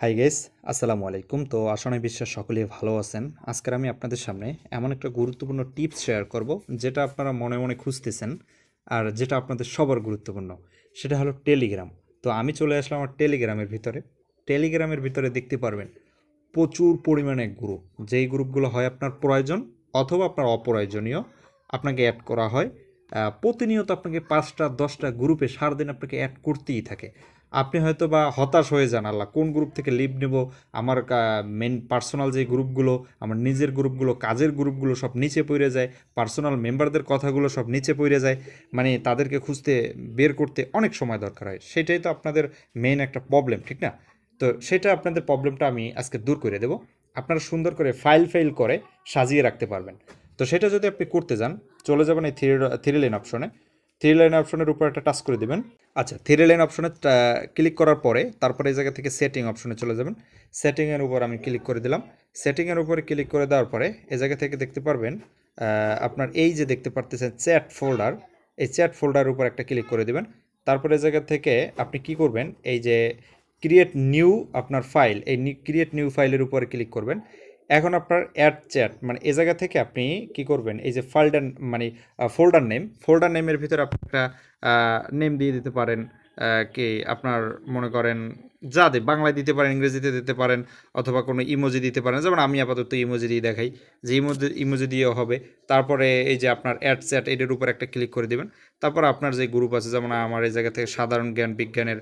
High guess আসসালামু আলাইকুম। তো আসনে বিশ্বাস সকলেই ভালো আছেন। আজকের আমি আপনাদের সামনে এমন একটা গুরুত্বপূর্ণ টিপস শেয়ার করব, যেটা আপনারা মনে মনে খুঁজতেছেন আর যেটা আপনাদের সবার গুরুত্বপূর্ণ। সেটা হলো টেলিগ্রাম তো আমি চলে আসলাম আমার টেলিগ্রামের ভিতরে। টেলিগ্রামের ভিতরে দেখতে পারবেন প্রচুর পরিমাণে গ্রুপ যেই গ্রুপগুলো হয় আপনার প্রয়োজন অথবা আপনার অপ্রয়োজনীয়, আপনাকে অ্যাড করা হয়। প্রতিনিয়ত আপনাকে পাঁচটা, দশটা গ্রুপে সারাদিন আপনাকে অ্যাড করতেই থাকে। আপনি হয়তো বা হতাশ হয়ে যান, আল্লাহ, কোন গ্রুপ থেকে লিভ নেব? আমার মেন পার্সোনাল যে গ্রুপগুলো আমার নিজের গ্রুপগুলো কাজের গ্রুপগুলো সব নিচে পড়ে যায় পার্সোনাল মেম্বারদের কথাগুলো সব নিচে পড়ে যায় মানে তাদেরকে খুঁজতে, বের করতে অনেক সময় দরকার হয়। সেটাই তো আপনাদের মেন একটা প্রবলেম ঠিক না? তো সেটা আপনাদের প্রবলেমটা আমি আজকে দূর করে দেব। আপনারা সুন্দর করে ফাইল ফাইল করে সাজিয়ে রাখতে পারবেন। তো সেটা যদি আপনি করতে যান, চলে যাবেন এই থ্রি থ্রি লাইন অপশনে থ্রি লাইন অপশনের উপর একটা টাচ করে দিবেন। আচ্ছা থ্রি লাইন অপশনে ক্লিক করার পরে তারপরে এই জায়গা থেকে সেটিং অপশনে চলে যাবেন। সেটিংয়ের উপর আমি ক্লিক করে দিলাম। সেটিংয়ের উপরে ক্লিক করে দেওয়ার পরে এ জায়গা থেকে দেখতে পারবেন আপনার এই যে দেখতে পারতেছেন চ্যাট ফোল্ডার এই চ্যাট ফোল্ডারের উপর একটা ক্লিক করে দেবেন। তারপরে এ জায়গা থেকে আপনি কি করবেন, এই যে ক্রিয়েট নিউ আপনার ফাইল এই ক্রিয়েট নিউ ফাইলের উপরে ক্লিক করবেন। এখন আপনার অ্যাড চ্যাট মানে এ জায়গা থেকে আপনি কি করবেন? এই যে ফাল্ডার মানে ফোল্ডার নেম ফোল্ডার নেমের ভিতরে আপনি একটা নেম দিয়ে দিতে পারেন কি আপনার মনে করেন যা দে বাংলায় দিতে পারেন, ইংরেজিতে দিতে পারেন, অথবা কোনো ইমোজি দিতে পারেন, যেমন আমি আপাতত ইমোজি দিয়ে দেখাই, যে ইমোজি ইমোজি দিয়েও হবে। তারপরে এই যে আপনার অ্যাড স্যাট এটার উপর একটা ক্লিক করে দিবেন। তারপর আপনার যে গ্রুপ আছে, যেমন আমার এই জায়গা থেকে সাধারণ জ্ঞান বিজ্ঞানের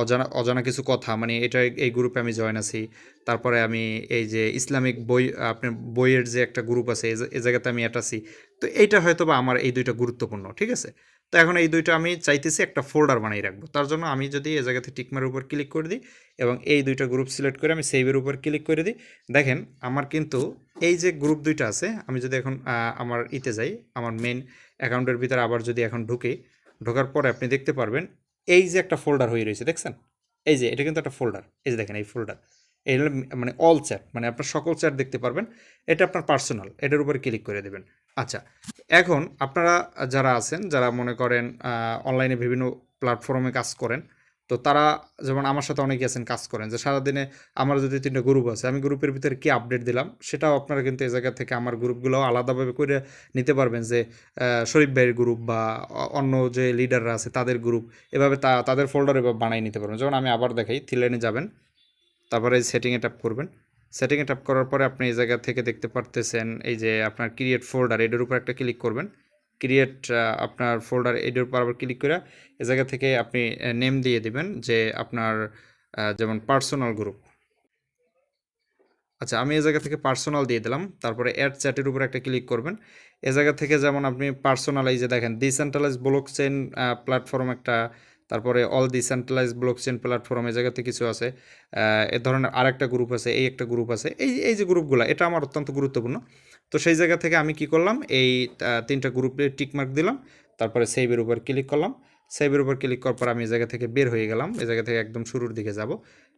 অজানা অজানা কিছু কথা মানে এটা এই গ্রুপে আমি জয়েন আছি। তারপরে আমি এই যে ইসলামিক বই, আপনার বইয়ের যে একটা গ্রুপ আছে এই জায়গাতে আমি এটা আছি। তো এইটা হয়তো বা আমার এই দুইটা গুরুত্বপূর্ণ, ঠিক আছে? তো এখন এই দুইটা আমি চাইতেছি একটা ফোল্ডার বানিয়ে রাখব। তার জন্য আমি যদি এই জায়গাতে টিকমার উপর ক্লিক করে দিই এবং এই দুইটা গ্রুপ সিলেক্ট করে আমি সেভের উপর ক্লিক করে দিই, দেখেন আমার কিন্তু এই যে গ্রুপ দুইটা আছে, আমি যদি এখন আমার ইতে যাই, আমার মেন অ্যাকাউন্টের ভিতরে আবার যদি এখন ঢুকি, ঢোকার পরে আপনি দেখতে পারবেন এই যে একটা ফোল্ডার হয়ে রয়েছে, দেখছেন? এই যে, এটা কিন্তু একটা ফোল্ডার এই যে দেখেন এই ফোল্ডার এই মানে অল চ্যাট মানে আপনার সকল চ্যাট দেখতে পারবেন। এটা আপনার পার্সোনাল এটার উপরে ক্লিক করে দেবেন। আচ্ছা এখন আপনারা যারা আছেন, যারা মনে করেন অনলাইনে বিভিন্ন প্ল্যাটফর্মে কাজ করেন, তো তারা যেমন আমার সাথে অনেকে আছেন, কাজ করেন, যে সারাদিনে আমার যদি তিনটা গ্রুপ আছে, আমি গ্রুপের ভিতরে কি আপডেট দিলাম, সেটাও আপনারা কিন্তু এই জায়গা থেকে আমার গ্রুপগুলো আলাদাভাবে করে নিতে পারবেন যে শরীফ ভাইয়ের গ্রুপ বা অন্য যে লিডাররা আছে, তাদের গ্রুপ এভাবে তা, তাদের ফোল্ডার এভাবে বানিয়ে নিতে পারবেন। যেমন আমি আবার দেখাই থিলেনে যাবেন, তারপরে সেটিংয়ে ট্যাপ করবেন। সেটিংয়ে ট্যাপ করার পরে আপনি এই জায়গা থেকে দেখতে পারতেছেন এই যে আপনার ক্রিয়েট ফোল্ডার এটার উপর একটা ক্লিক করবেন। ক্রিয়েট আপনার ফোল্ডার এটার উপর আবার ক্লিক করে এই জায়গা থেকে আপনি নেম দিয়ে দিবেন যে আপনার যেমন পার্সোনাল গ্রুপ আচ্ছা আমি এই জায়গা থেকে পার্সোনাল দিয়ে দিলাম। তারপরে অ্যাড চ্যাটের উপর একটা ক্লিক করবেন। এ জায়গা থেকে যেমন আপনি পার্সোনাল এই যে দেখেন ডিসেন্ট্রালাইজ ব্লক চেন প্ল্যাটফর্ম একটা তারপরে all decentralise blockchain platform এই জায়গাতে কিছু আছে। এ ধরনের আরেকটা গ্রুপ আছে, এই একটা গ্রুপ আছে। এই এই যে গ্রুপগুলো এটা আমার অত্যন্ত গুরুত্বপূর্ণ। তো সেই জায়গা থেকে আমি কি করলাম, এই তিনটা গ্রুপে টিকমার্ক দিলাম, তারপরে সেভের উপর ক্লিক করলাম। সেভের উপর ক্লিক করার পর আমি এই জায়গা থেকে বের হয়ে গেলাম, এই জায়গা থেকে একদম শুরুর দিকে যাব।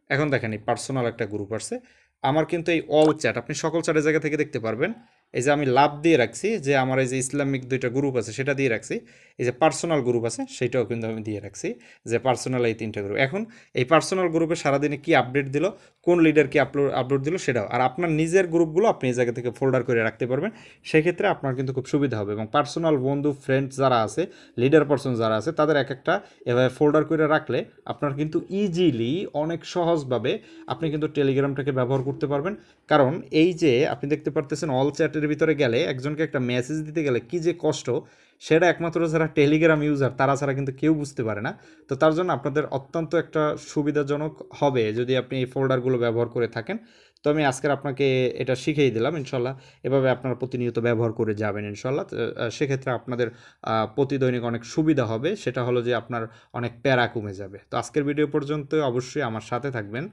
এখন দেখেন এই পার্সোনাল একটা গ্রুপ আছে আমার কিন্তু এই অল চ্যাট আপনি সকল চ্যাটের জায়গা থেকে দেখতে পারবেন। এই যে আমি লাভ দিয়ে রাখছি, যে আমার এই যে ইসলামিক দুইটা গ্রুপ আছে সেটা দিয়ে রাখছি, এই যে পার্সোনাল গ্রুপ আছে সেটাও কিন্তু আমি দিয়ে রাখছি, যে পার্সোনাল এই তিনটা গ্রুপ এখন এই পার্সোনাল গ্রুপে সারাদিনে কি আপডেট দিল, কোন লিডার কি আপলোড আপলোড দিল সেটাও। আর আপনার নিজের গ্রুপগুলো আপনি এই জায়গা থেকে ফোল্ডার করে রাখতে পারবেন, সেক্ষেত্রে আপনার কিন্তু খুব সুবিধা হবে। এবং পার্সোনাল বন্ধু ফ্রেন্ডস যারা আছে লিডার পার্সন যারা আছে, তাদের এক একটা এভাবে ফোল্ডার করে রাখলে আপনার কিন্তু ইজিলি অনেক সহজভাবে আপনি কিন্তু টেলিগ্রামটাকে ব্যবহার করতে পারবেন। কারণ এই যে আপনি দেখতে পারতেছেন অল চ্যাটের ভিতরে গেলে একজনকে একটা মেসেজ দিতে গেলে কি যে কষ্ট, সেটা একমাত্র যারা টেলিগ্রাম ইউজার তারা ছাড়া কিন্তু কেউ বুঝতে পারে না। তো তার জন্য আপনাদের অত্যন্ত একটা সুবিধাজনক হবে যদি আপনি এই ফোল্ডারগুলো ব্যবহার করে থাকেন। তো আমি আজকের আপনাকে এটা শিখিয়ে দিলাম ইনশাল্লাহ। এভাবে আপনারা প্রতিনিয়ত ব্যবহার করে যাবেন ইনশাল্লাহ। সেক্ষেত্রে আপনাদের প্রতিদৈনিক অনেক সুবিধা হবে। সেটা হলো যে আপনার অনেক প্যারা কমে যাবে। তো আজকের ভিডিও পর্যন্ত অবশ্যই আমার সাথে থাকবেন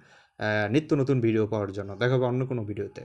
নিত্য নতুন ভিডিও পাওয়ার জন্য। দেখা হবে অন্য কোনো ভিডিওতে